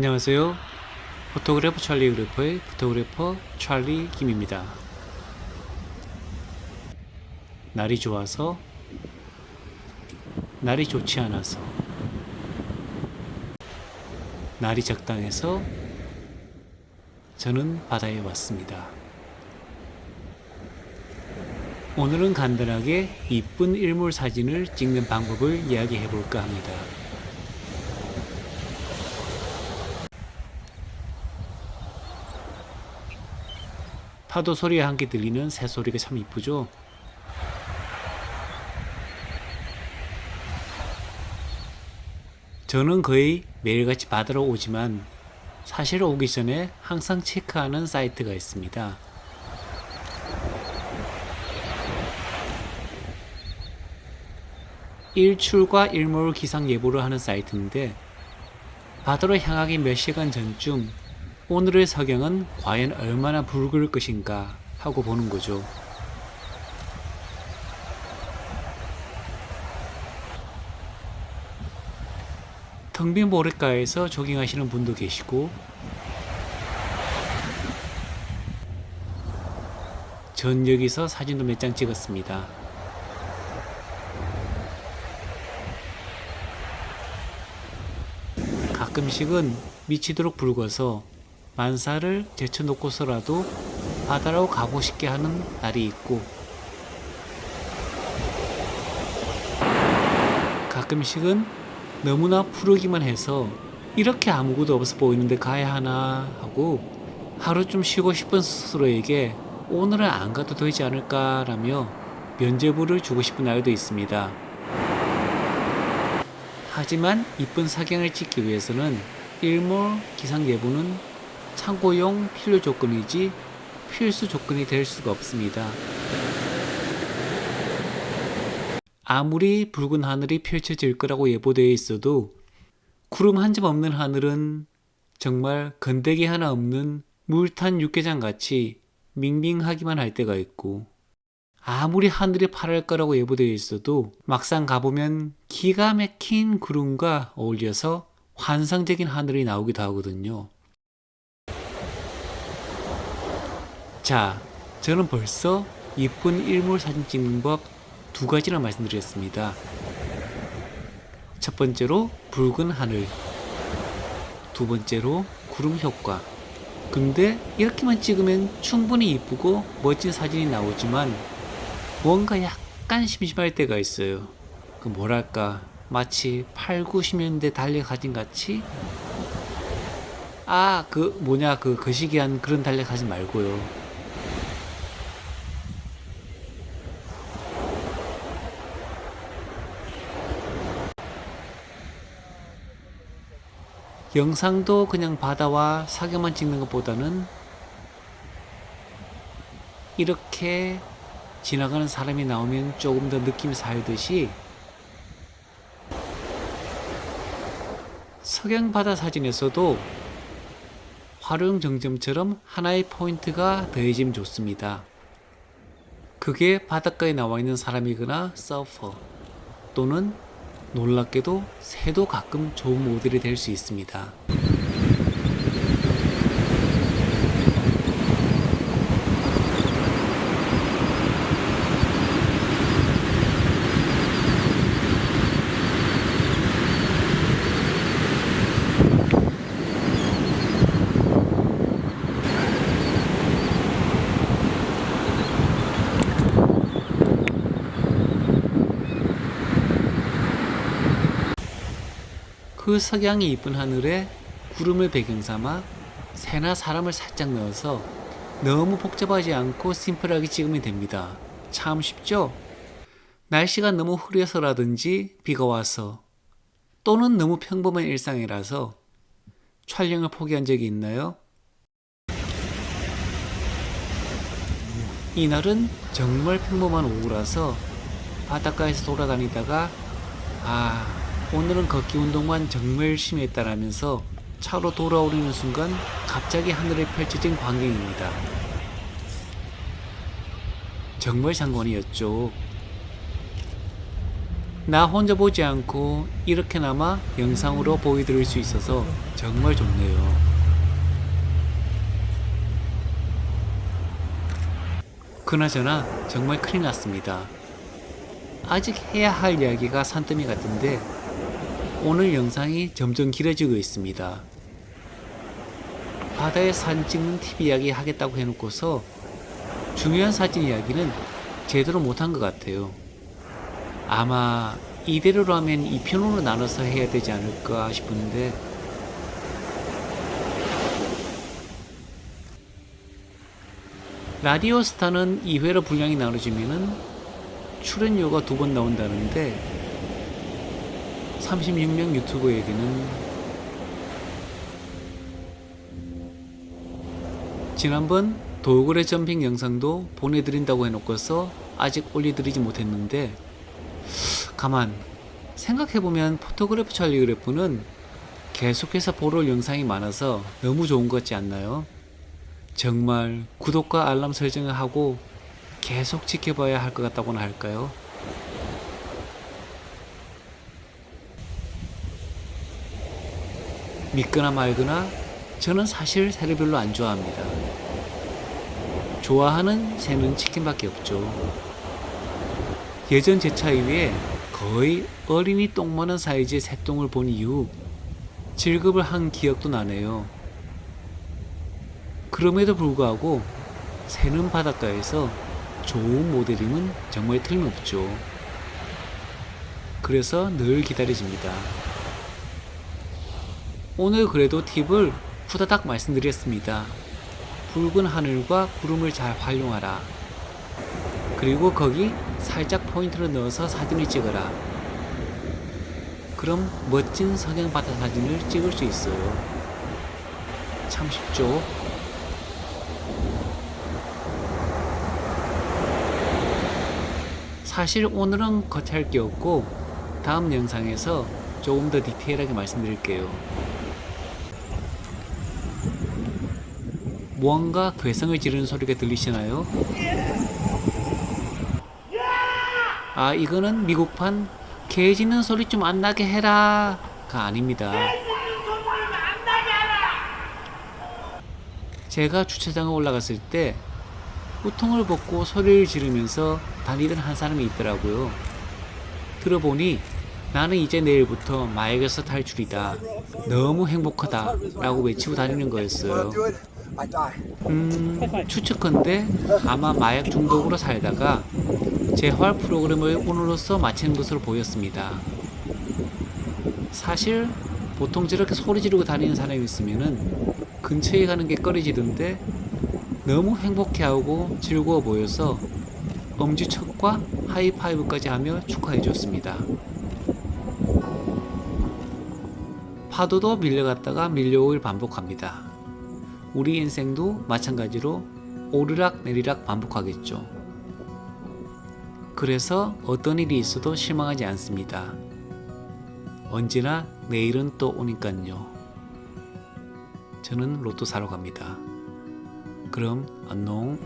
안녕하세요. 포토그래퍼 찰리 그래퍼의 포토그래퍼 찰리 김입니다. 날이 좋아서, 날이 좋지 않아서, 날이 적당해서 저는 바다에 왔습니다. 오늘은 간단하게 이쁜 일몰 사진을 찍는 방법을 이야기해 볼까 합니다. 파도 소리와 함께 들리는 새 소리가 참 이쁘죠? 저는 거의 매일같이 바다로 오지만 사실 오기 전에 항상 체크하는 사이트가 있습니다. 일출과 일몰 기상 예보를 하는 사이트인데 바다로 향하기 몇 시간 전쯤 오늘의 석양은 과연 얼마나 붉을 것인가 하고 보는 거죠. 텅 빈 모래가에서 조깅하시는 분도 계시고 전 여기서 사진도 몇 장 찍었습니다. 가끔씩은 미치도록 붉어서 만사를 제쳐놓고서라도 바다로 가고 싶게 하는 날이 있고 가끔씩은 너무나 푸르기만 해서 이렇게 아무것도 없어 보이는데 가야 하나 하고 하루 좀 쉬고 싶은 스스로에게 오늘은 안 가도 되지 않을까라며 면죄부를 주고 싶은 날도 있습니다. 하지만 이쁜 사경을 찍기 위해서는 일몰 기상 예보는 참고용 필요 조건이지 필수 조건이 될 수가 없습니다. 아무리 붉은 하늘이 펼쳐질 거라고 예보되어 있어도 구름 한 점 없는 하늘은 정말 건더기 하나 없는 물탄 육개장 같이 밍밍하기만 할 때가 있고 아무리 하늘이 파랄 거라고 예보되어 있어도 막상 가보면 기가 막힌 구름과 어울려서 환상적인 하늘이 나오기도 하거든요. 자, 저는 벌써 이쁜 일몰 사진 찍는 법 두 가지나 말씀드렸습니다. 첫 번째로 붉은 하늘, 두 번째로 구름 효과. 근데 이렇게만 찍으면 충분히 이쁘고 멋진 사진이 나오지만 뭔가 약간 심심할 때가 있어요. 그 뭐랄까 마치 8, 90년대 달력 사진 같이 아 그 뭐냐 그 거시기한 그런 달력 사진 말고요. 영상도 그냥 바다와 사경만 찍는 것보다는 이렇게 지나가는 사람이 나오면 조금 더 느낌이 살듯이 석양 바다 사진에서도 활용 정점처럼 하나의 포인트가 더해지면 좋습니다. 그게 바닷가에 나와 있는 사람이거나 서퍼 또는 놀랍게도 새도 가끔 좋은 모델이 될 수 있습니다. 그 석양이 이쁜 하늘에 구름을 배경 삼아 새나 사람을 살짝 넣어서 너무 복잡하지 않고 심플하게 찍으면 됩니다. 참 쉽죠? 날씨가 너무 흐려서라든지 비가 와서 또는 너무 평범한 일상이라서 촬영을 포기한 적이 있나요? 이날은 정말 평범한 오후라서 바닷가에서 돌아다니다가 아 오늘은 걷기 운동만 정말 열심히 했다라면서 차로 돌아오려는 순간 갑자기 하늘에 펼쳐진 광경입니다. 정말 장관이었죠. 나 혼자 보지 않고 이렇게나마 영상으로 보여드릴 수 있어서 정말 좋네요. 그나저나 정말 큰일 났습니다. 아직 해야 할 이야기가 산더미 같은데 오늘 영상이 점점 길어지고 있습니다. 바다에 사진 찍는 TV 이야기 하겠다고 해놓고서 중요한 사진 이야기는 제대로 못한 것 같아요. 아마 이대로라면 2편으로 나눠서 해야 되지 않을까 싶은데 라디오 스타는 2회로 분량이 나눠지면은 출연료가 두 번 나온다는데 36명 유튜버에게는 지난번 돌고래 점핑 영상도 보내드린다고 해놓고서 아직 올려드리지 못했는데 가만 생각해보면 포토그래프 찰리 그래프는 계속해서 보러 올 영상이 많아서 너무 좋은 것 같지 않나요? 정말 구독과 알람 설정을 하고 계속 지켜봐야 할 것 같다고나 할까요? 믿거나 말거나 저는 사실 새를 별로 안 좋아합니다. 좋아하는 새는 치킨밖에 없죠. 예전 제 차 위에 거의 어린이 똥만한 사이즈의 새똥을 본 이후 질급을 한 기억도 나네요. 그럼에도 불구하고 새는 바닷가에서 좋은 모델임은 정말 틀림없죠. 그래서 늘 기다려집니다. 오늘 그래도 팁을 후다닥 말씀드렸습니다. 붉은 하늘과 구름을 잘 활용하라. 그리고 거기 살짝 포인트를 넣어서 사진을 찍어라. 그럼 멋진 석양 바다 사진을 찍을 수 있어요. 참 쉽죠? 사실 오늘은 겉할 게 없고 다음 영상에서 조금 더 디테일하게 말씀드릴게요. 무언가 괴성을 지르는 소리가 들리시나요? 아 이거는 미국판 개 짖는 소리 좀 안 나게 해라가 아닙니다. 제가 주차장에 올라갔을 때 우통을 벗고 소리를 지르면서 다니던 한 사람이 있더라고요. 들어보니 나는 이제 내일부터 마약에서 탈출이다. 너무 행복하다. 라고 외치고 다니는 거였어요. 음, 추측컨대 아마 마약 중독으로 살다가 재활 프로그램을 오늘로써 마치는 것으로 보였습니다. 사실 보통 저렇게 소리 지르고 다니는 사람이 있으면은 근처에 가는 게 꺼려지던데 너무 행복해하고 즐거워 보여서 엄지척과 하이파이브까지 하며 축하해 줬습니다. 파도도 밀려갔다가 밀려오길 반복합니다. 우리 인생도 마찬가지로 오르락 내리락 반복하겠죠. 그래서 어떤 일이 있어도 실망하지 않습니다. 언제나 내일은 또 오니깐요. 저는 로또 사러 갑니다. 그럼 안녕.